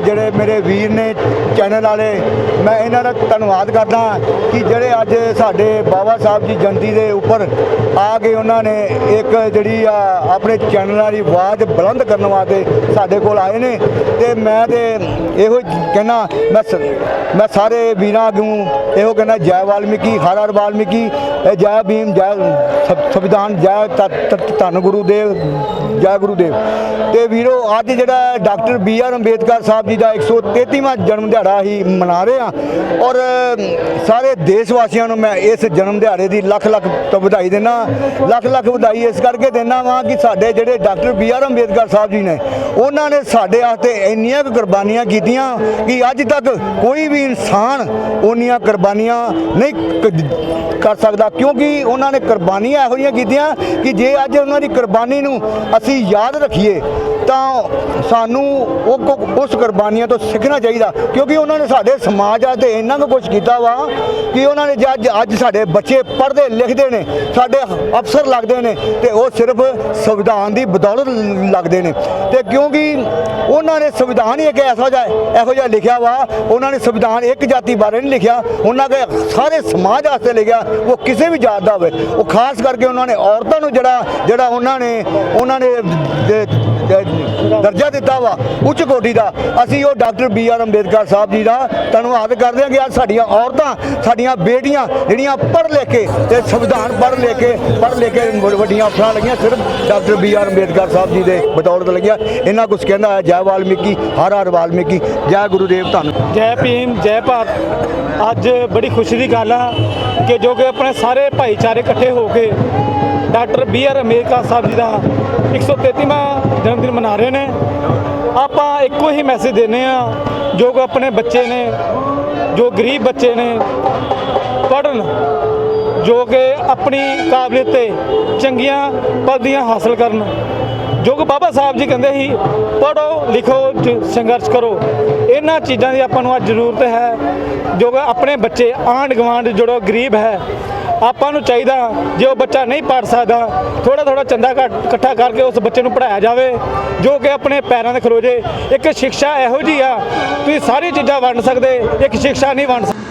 ਇਹ ਜਿਹੜੇ ਮੇਰੇ ਵੀਰ ਨੇ ਚੈਨਲ ਵਾਲੇ, ਮੈਂ ਇਹਨਾਂ ਦਾ ਧੰਨਵਾਦ ਕਰਦਾ ਕਿ ਜਿਹੜੇ ਅੱਜ ਸਾਡੇ ਬਾਬਾ ਸਾਹਿਬ ਜੀ ਜਯੰਤੀ ਦੇ ਉੱਪਰ ਆ ਕੇ ਉਹਨਾਂ ਨੇ ਇੱਕ ਜਿਹੜੀ ਆ ਆਪਣੇ ਚੈਨਲਾਂ ਦੀ ਆਵਾਜ਼ ਬੁਲੰਦ ਕਰਨ ਵਾਸਤੇ ਸਾਡੇ ਕੋਲ ਆਏ ਨੇ। ਤੇ ਮੈਂ ਤੇ ਇਹੋ ਕਹਿਣਾ ਮੈਂ ਸ- ਮੈਂ ਸਾਰੇ ਵੀਰਾਂ ਅੱਗੋਂ ਇਹੋ ਕਹਿਣਾ ਜੈ ਵਾਲਮੀਕੀ, ਹਰ ਹਰ ਵਾਲਮੀਕੀ ਜੈ ਭੀਮ, ਜੈ ਸੰਵਿਧਾਨ, ਜੈ ਧੰਨ ਗੁਰੂ ਦੇਵ ਜੈ ਗੁਰੂ ਦੇਵ ਤੇ ਵੀਰੋ, ਅੱਜ ਜਿਹੜਾ doctor B R Ambedkar sahib ji ਦਾ 133ਵਾਂ ਜਨਮ ਦਿਹਾੜਾ ਹੀ ਮਨਾ ਰਹੇ ਆ ਔਰ ਸਾਰੇ ਦੇਸ਼ ਵਾਸੀਆਂ ਨੂੰ ਮੈਂ ਇਸ ਜਨਮ ਦਿਹਾੜੇ ਦੀ ਲੱਖ ਲੱਖ ਵਧਾਈ ਦੇਣਾ ਲੱਖ ਲੱਖ ਵਧਾਈ ਇਸ ਕਰਕੇ ਦੇਣਾ ਵਾਂ ਕਿ ਸਾਡੇ ਜਿਹੜੇ doctor B R Ambedkar sahib ji ਨੇ, ਉਹਨਾਂ ਨੇ ਸਾਡੇ ਵਾਸਤੇ ਇੰਨੀਆਂ ਕੁਰਬਾਨੀਆਂ ਕੀਤੀਆਂ ਕਿ ਅੱਜ ਤੱਕ ਕੋਈ ਵੀ ਇਨਸਾਨ ਉਹਨੀਆਂ ਕੁਰਬਾਨੀਆਂ ਨਹੀਂ ਕਰ ਸਕਦਾ। ਕਿਉਂਕਿ ਉਹਨਾਂ ਨੇ ਕੁਰਬਾਨੀਆਂ ਇਹੋ ਜਿਹੀਆਂ ਕੀਤੀਆਂ ਕਿ ਜੇ ਅੱਜ ਉਹਨਾਂ ਦੀ ਕੁਰਬਾਨੀ ਨੂੰ ਅਸੀਂ ਯਾਦ ਰੱਖੀਏ, ਤਾਂ ਸਾਨੂੰ ਉਹ ਕੋ- ਉਸ ਕੁਰਬਾਨੀਆਂ ਤੋਂ ਸਿੱਖਣਾ ਚਾਹੀਦਾ। ਕਿਉਂਕਿ ਉਹਨਾਂ ਨੇ ਸਾਡੇ ਸਮਾਜ ਵਾਸਤੇ ਇੰਨਾ ਕੁ ਕੁਝ ਕੀਤਾ ਵਾ ਕਿ ਉਹਨਾਂ ਨੇ ਜੇ ਅੱਜ ਅੱਜ ਸਾਡੇ ਬੱਚੇ ਪੜ੍ਹਦੇ ਲਿਖਦੇ ਨੇ, ਸਾਡੇ ਅਫਸਰ ਲੱਗਦੇ ਨੇ ਤੇ ਉਹ ਸਿਰਫ ਸੰਵਿਧਾਨ ਦੀ ਬਦੌਲਤ ਲੱਗਦੇ ਨੇ। ਤੇ ਕਿਉਂਕਿ ਉਹਨਾਂ ਨੇ ਸੰਵਿਧਾਨ ਹੀ ਇੱਕ ਐਸਾ ਜਿਹਾ ਇਹੋ ਜਿਹਾ ਲਿਖਿਆ ਵਾ, ਉਹਨਾਂ ਨੇ ਸੰਵਿਧਾਨ ਇੱਕ ਜਾਤੀ ਬਾਰੇ ਨਹੀਂ ਲਿਖਿਆ, ਉਹਨਾਂ ਦੇ ਸਾਰੇ ਸਮਾਜ ਵਾਸਤੇ ਲਿਖਿਆ, ਉਹ ਕਿਸੇ ਵੀ ਜਾਤ ਦਾ ਹੋਵੇ। ਉਹ ਖਾਸ ਕਰਕੇ ਉਹਨਾਂ ਨੇ ਔਰਤਾਂ ਨੂੰ ਜਿਹੜਾ ਜਿਹੜਾ ਉਹਨਾਂ ਨੇ ਉਹਨਾਂ ਨੇ ਦਰਜਾ ਦਿੱਤਾ ਵਾ, ਉੱਚ ਕੋਟੀ ਦਾ। ਅਸੀਂ ਉਹ doctor B R Ambedkar sahib ji ਦਾ ਧੰਨਵਾਦ ਕਰਦੇ ਹਾਂ ਕਿ ਅੱਜ ਸਾਡੀਆਂ ਔਰਤਾਂ, ਸਾਡੀਆਂ ਬੇਟੀਆਂ ਜਿਹੜੀਆਂ ਪੜ੍ਹ ਲਿਖ ਕੇ ਤੇ ਸੰਵਿਧਾਨ ਪੜ੍ਹ ਲੈ ਕੇ, ਪੜ੍ਹ ਲਿਖ ਕੇ ਵ- ਵੱਡੀਆਂ ਅਫਸਰਾਂ ਲੱਗੀਆਂ, ਸਿਰਫ doctor B R Ambedkar sahib ji ਦੇ ਬਦੌਲਤ ਲੱਗੀਆਂ। ਇਹਨਾਂ ਕੁਝ ਕਹਿੰਦਾ ਹੈ, ਜੈ ਵਾਲਮੀਕੀ, ਹਰ ਹਰ ਵਾਲਮੀਕੀ, ਜੈ ਗੁਰੂ ਦੇਵ ਧੰਨ। ਜੈ ਭੀਮ, ਜੈ ਭਾਰਤ। ਅੱਜ ਬੜੀ ਖੁਸ਼ੀ ਦੀ ਗੱਲ ਆ ਕਿ ਜੋ ਕਿ ਆਪਣੇ ਸਾਰੇ ਭਾਈਚਾਰੇ ਇਕੱਠੇ ਹੋ ਕੇ doctor B R Ambedkar sahib ji ਦਾ 133ਵਾਂ ਜਨਮ ਦਿਨ ਮਨਾ ਰਹੇ ਨੇ। ਆਪਾਂ ਇੱਕੋ ਹੀ ਮੈਸੇਜ ਦਿੰਦੇ ਆ ਜੋ ਕਿ ਆਪਣੇ ਬੱਚੇ ਨੇ, ਜੋ ਗਰੀਬ ਬੱਚੇ ਨੇ ਪੜਨ ਜੋ ਕਿ ਆਪਣੀ ਕਾਬਲੀਅਤ ਤੇ ਚੰਗੀਆਂ ਪਦਵੀਆਂ ਹਾਸਲ ਕਰਨ। ਜੋ ਕਿ ਬਾਬਾ ਸਾਹਿਬ ਜੀ ਕਹਿੰਦੇ ਸੀ ਪੜੋ ਲਿਖੋ ਜ- ਸੰਘਰਸ਼ ਕਰੋ। ਇਹਨਾਂ ਚੀਜ਼ਾਂ ਦੀ ਆਪਾਂ ਨੂੰ ਅੱਜ ਜ਼ਰੂਰਤ ਹੈ, ਜੋ ਕਿ ਆਪਣੇ ਬੱਚੇ ਆਂਢ ਗੁਆਂਢ ਜਿਹੜਾ ਗਰੀਬ ਹੈ ਆਪਾਂ ਨੂੰ ਚਾਹੀਦਾ ਜੇ ਉਹ ਬੱਚਾ ਨਹੀਂ ਪੜ ਸਕਦਾ ਥੋੜਾ ਥੋੜਾ ਚੰਦਾ ਘੱਟ- ਇਕੱਠਾ ਕਰਕੇ ਉਸ ਬੱਚੇ ਨੂੰ ਪੜਾਇਆ ਜਾਵੇ, ਜੋ ਕਿ ਆਪਣੇ ਪੈਰਾਂ ਤੇ ਖਲੋਜੇ। ਇੱਕ ਸਿੱਖਿਆ ਇਹੋ ਜੀ ਆ, ਤੁਸੀਂ ਸਾਰੀ ਚੀਜ਼ਾਂ ਵੰਡ ਸਕਦੇ, ਇੱਕ ਸਿੱਖਿਆ ਨਹੀਂ ਵੰਡ ਸਕਦੇ।